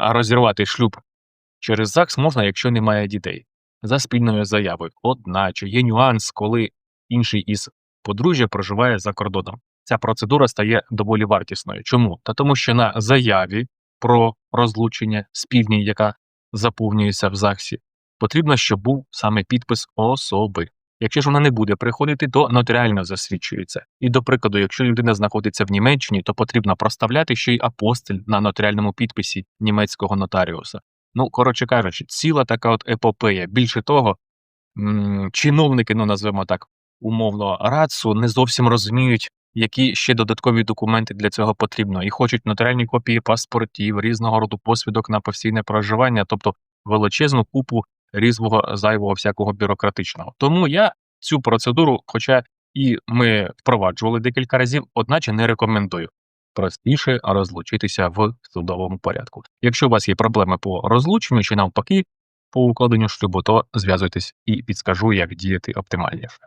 розірвати шлюб через ЗАГС можна, якщо немає дітей, за спільною заявою. Одначе є нюанс, коли інший із подружжя проживає за кордоном. Ця процедура стає доволі вартісною. Чому? Та тому, що на заяві про розлучення спільній, яка заповнюється в ЗАГСі, потрібно, щоб був саме підпис особи. Якщо ж вона не буде приходити, то нотаріально засвідчується. І до прикладу, якщо людина знаходиться в Німеччині, то потрібно проставляти ще й апостиль на нотаріальному підписі німецького нотаріуса. Ну, коротше кажучи, ціла така от епопея. Більше того, чиновники, ну назвемо так умовно, РАЦУ не зовсім розуміють, які ще додаткові документи для цього потрібно, і хочуть нотаріальні копії паспортів, різного роду посвідок на постійне проживання, тобто величезну купу різного зайвого всякого бюрократичного. Тому я цю процедуру, хоча і ми впроваджували декілька разів, одначе не рекомендую. Простіше розлучитися в судовому порядку. Якщо у вас є проблеми по розлученню чи навпаки по укладенню шлюбу, то зв'язуйтесь і підскажу, як діяти оптимальніше.